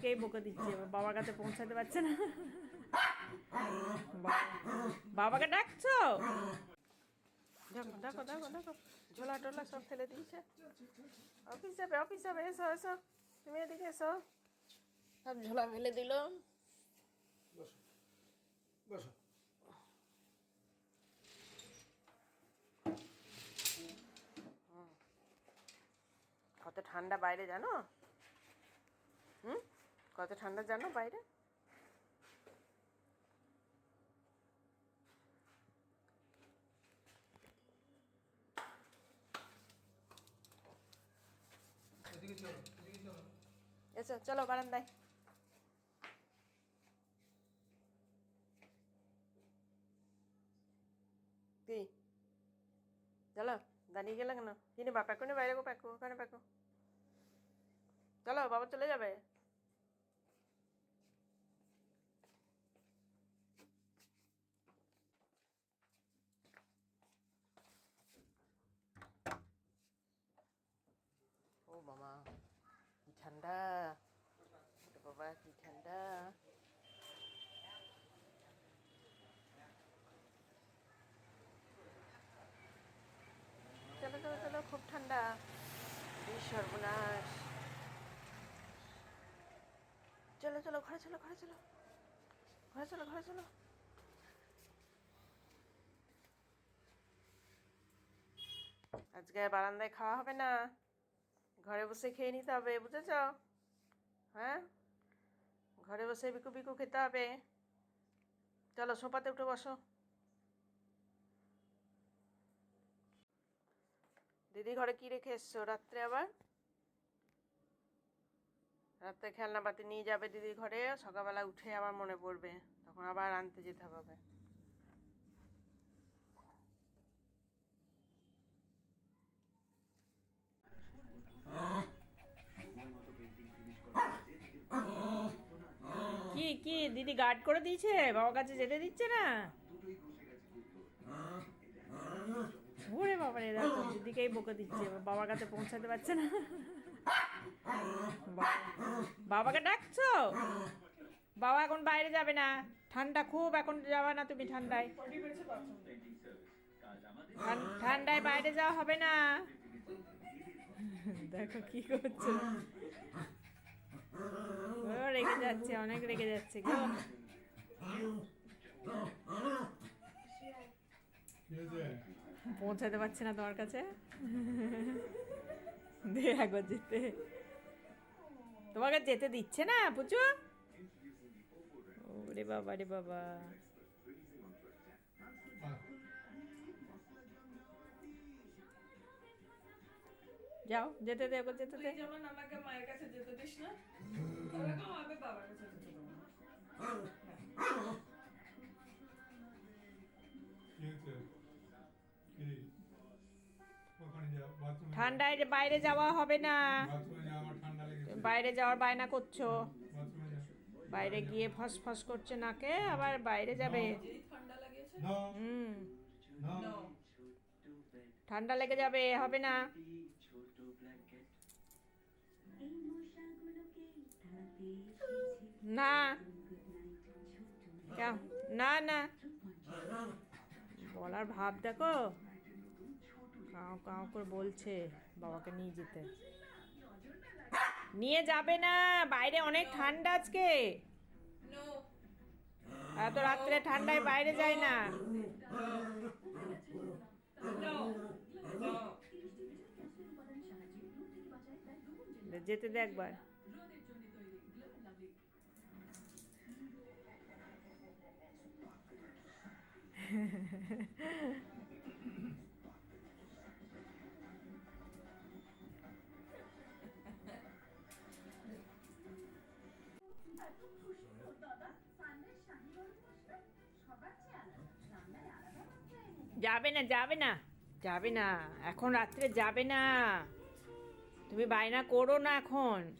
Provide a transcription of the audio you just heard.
দিদিকেই বকে দিচ্ছে বাবার কাছে পৌঁছাতে পারছে না। বাবাকে ডাকছো? দেখো দেখো দেখো দেখো ঝোলা টোলা সব ফেলে দিয়েছে। অফিস যাবে অফিস যাবে এসো এসো তুমি এদিকে এসো। সব ঝোলা ফেলে দিল। বসো কত ঠান্ডা বাইরে জানো? হুম? কত ঠান্ডা জানো বাইরে? এসো চলো বারান্দায়। কি? চলো, দাঁড়িয়ে গেলে কেন? কিনে বা প্যাকো নে বাইরে গো প্যাকো ওখানে প্যাকো চলো, বাবা চলে যাবে ও মামা কি ঠান্ডা ওরে বাবা কি ঠান্ডা চলো চলো চলো, খুব ঠান্ডা। সর্বনাশ। চলো চলো, ঘরে চলো ঘরে চলো। ঘরে চলো ঘরে চলো। আজকে বারান্দায় খাওয়া হবে না। ঘরে বসে খেয়ে নিতে হবে, বুঝেছ? হ্যাঁ? ঘরে বসে বিকু বিকু খেতে হবে। চলো, সোফাতে উঠে বসো। দিদি ঘরে কি রেখে এসছো রাত্রে আবার? রাত্রে খেলনা পাতি নিয়ে যাবে দিদি ঘরে, সকালবেলা উঠে আবার মনে পড়বে, তখন আবার আনতে যেতে হবে। কি দিদি গার্ড করে দিয়েছে? বাবার কাছে যেতে দিচ্ছে না? ওরে বাবা রে দেখো দিদিকেই বকে দিচ্ছে। বাবার কাছে পৌঁছাতে পারছে না। বাবাকে ডাকছো? বাবা এখন বাইরে যাবে না। ঠান্ডা খুব এখন যাবে না তুমি ঠান্ডায়। ঠান্ডায় বাইরে যাওয়া হবে না। দেখো কি করছ। যাচ্ছে, অনেক রেগে যাচ্ছে, গো। পৌঁছাতে পারছে না তোমার কাছে? দে যেতে। তোমাকে যেতে দিচ্ছে না, পুচু? ওরে বাবা, রে বাবা। যাও যেতে দে ওকে যেতে দে। যেমন আমাকে মায়ের কাছে যেতে দিস না ওরকম আমি বাবার কাছে যেতে দেবো ঠান্ডায় যে বাইরে যাওয়া হবে না। বাথরুমে যাও আমার ঠান্ডা লেগেছে বাইরে যাওয়ার বায়না করছ। বাইরে গিয়ে ফস ফস করছে নাকে আবার বাইরে যাবে। যেই ঠান্ডা লেগেছে। নো হুম ঠান্ডা লেগে যাবে হবে না। না। কেন না না। বলার ভাব দেখো। কাউ কাউ করে বলছে বাবাকে নিয়ে যেতে। নিয়ে যাবে না। বাইরে অনেক ঠান্ডা আজকে। এত রাত্রে ঠান্ডায় বাইরে যায় নো। যেতে দে একবার। যাবে না যাবে না যাবে না। এখন রাত্রে যাবে না। তুমি বায়না করো না এখন।